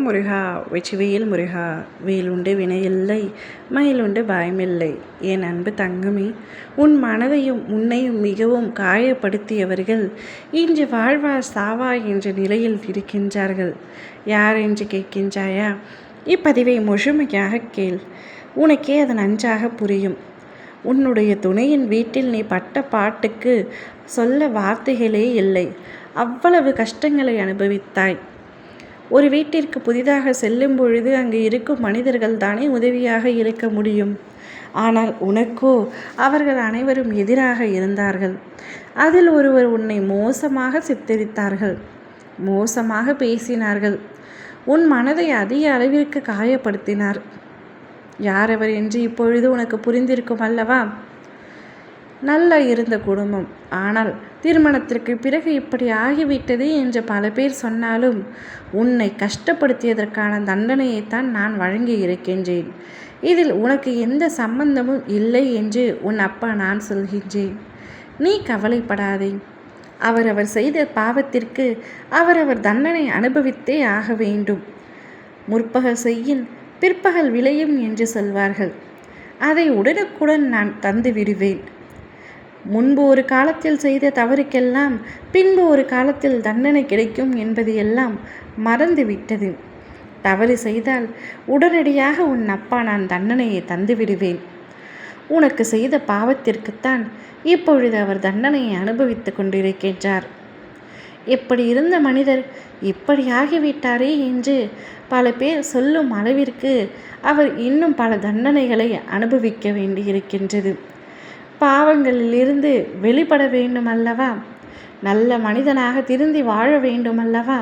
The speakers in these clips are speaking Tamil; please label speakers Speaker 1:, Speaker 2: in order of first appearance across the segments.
Speaker 1: ஓம் முருகா வெற்றிவேல் முருகா வேலுண்டு வினையில்லை மயிலுண்டு பயமில்லை. என் அன்பு தங்கமே உன் மனதையும் உன்னையும் மிகவும் காயப்படுத்தியவர்கள் இன்று வாழ்வா சாவா என்ற நிலையில் இருக்கின்றார்கள். யார் என்று கேட்கின்றாயா? இப்பதிவை முழுமையாக கேள். உனக்கே அது நன்றாக புரியும். உன்னுடைய துணையின் வீட்டில் நீ பட்ட பாட்டுக்கு சொல்ல வார்த்தைகளே இல்லை. அவ்வளவு கஷ்டங்களை அனுபவித்தாய். ஒரு வீட்டிற்கு புதிதாக செல்லும் பொழுது அங்கு இருக்கும் மனிதர்கள் தானே உதவியாக இருக்க முடியும். ஆனால் உனக்கோ அவர்கள் அனைவரும் எதிராக இருந்தார்கள். அதில் ஒருவர் உன்னை மோசமாக சித்தரித்தார்கள். மோசமாக பேசினார்கள். உன் மனதை அதிக அளவிற்கு காயப்படுத்தினார். யார் அவர் என்று இப்பொழுது உனக்கு புரிந்திருக்கும் அல்லவா? நல்ல இருந்த குடும்பம். ஆனால் திருமணத்திற்கு பிறகு இப்படி ஆகிவிட்டது என்று பல பேர் சொன்னாலும் உன்னை கஷ்டப்படுத்தியதற்கான தண்டனையைத்தான் நான் வழங்கி இருக்கின்றேன். இதில் உனக்கு எந்த சம்பந்தமும் இல்லை என்று உன் அப்பா நான் சொல்கின்றேன். நீ கவலைப்படாதே. அவரவர் செய்த பாவத்திற்கு அவரவர் தண்டனை அனுபவித்தே ஆக வேண்டும். முற்பகல் செய்யின் பிற்பகல் விளையும் என்று சொல்வார்கள். அதை உடனுக்குடன் நான் தந்து விடுவேன். முன்பு ஒரு காலத்தில் செய்த தவறுக்கெல்லாம் பின்பு ஒரு காலத்தில் தண்டனை கிடைக்கும் என்பது எல்லாம் மறந்துவிட்டது தவறு செய்தால் உடனடியாக உன் அப்பா நான் தண்டனையை தந்து விடுவேன். உனக்கு செய்த பாவத்திற்குத்தான் இப்பொழுது அவர் தண்டனையை அனுபவித்துக் கொண்டிருக்கின்றார். எப்படி இருந்த மனிதர் இப்படி ஆகிவிட்டாரே என்று பல பேர் சொல்லும் அளவிற்கு அவர் இன்னும் பல தண்டனைகளை அனுபவிக்க வேண்டியிருக்கின்றது. பாவங்களிலிருந்து வெளிப்பட வேண்டுமல்லவா? நல்ல மனிதனாக திருந்தி வாழ வேண்டுமல்லவா?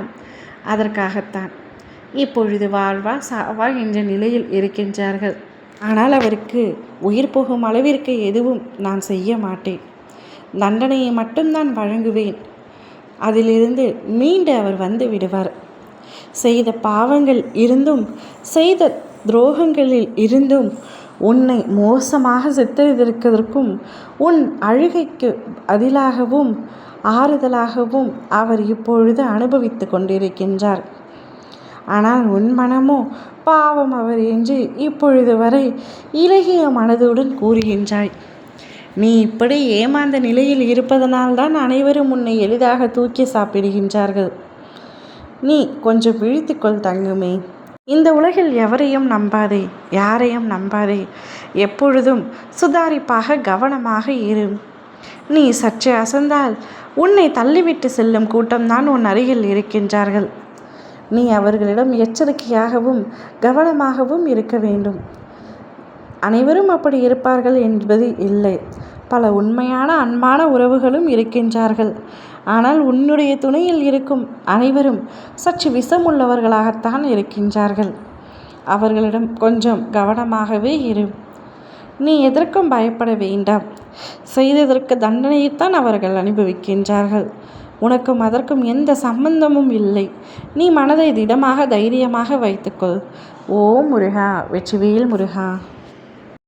Speaker 1: அதற்காகத்தான். இப்பொழுது வாழ்வா சாவா என்ற நிலையில் இருக்கின்றார்கள். ஆனால் அவருக்கு உயிர் போகும் அளவிற்கு எதுவும் நான் செய்ய மாட்டேன். தண்டனையை மட்டும்தான் வழங்குவேன். அதிலிருந்து மீண்டு அவர் வந்து விடுவார். செய்த பாவங்கள் இருந்தும் செய்த துரோகங்களில் இருந்தும் உன்னை மோசமாக சித்தரித்திருக்கிறதற்கும் உன் அழுகைக்கு பதிலாகவும் ஆறுதலாகவும் அவர் இப்பொழுது அனுபவித்து கொண்டிருக்கின்றார். ஆனால் உன் மனமோ பாவம் அவர் என்று இப்பொழுது வரை இலகிய மனதுடன் கூறுகின்றாய். நீ இப்படி ஏமாந்த நிலையில் இருப்பதனால்தான் அனைவரும் உன்னை எளிதாக தூக்கி சாப்பிடுகின்றார்கள். நீ கொஞ்சம் விழித்துக்கொள் தங்குமே. இந்த உலகில் எவரையும் நம்பாதே யாரையும் நம்பாதே. எப்பொழுதும் சுதாரிப்பாக கவனமாக இரு. நீ சற்றே அசந்தால் உன்னை தள்ளிவிட்டு செல்லும் கூட்டம்தான் உன் அருகில் இருக்கின்றார்கள். நீ அவர்களிடம் எச்சரிக்கையாகவும் கவனமாகவும் இருக்க வேண்டும். அனைவரும் அப்படி இருப்பார்கள் என்பது இல்லை. பல உண்மையான அன்பான உறவுகளும் இருக்கின்றார்கள். ஆனால் உன்னுடைய துணையில் இருக்கும் அனைவரும் சற்று விஷமுள்ளவர்களாகத்தான் இருக்கின்றார்கள். அவர்களிடம் கொஞ்சம் கவனமாகவே இரு. நீ எதற்கும் பயப்பட வேண்டாம். செய்ததற்கு தண்டனையைத்தான் அவர்கள் அனுபவிக்கின்றார்கள். உனக்கும் அதற்கும் எந்த சம்பந்தமும் இல்லை. நீ மனதை திடமாக தைரியமாக வைத்துக்கொள். ஓ முருகா வெற்றிவேல் முருகா.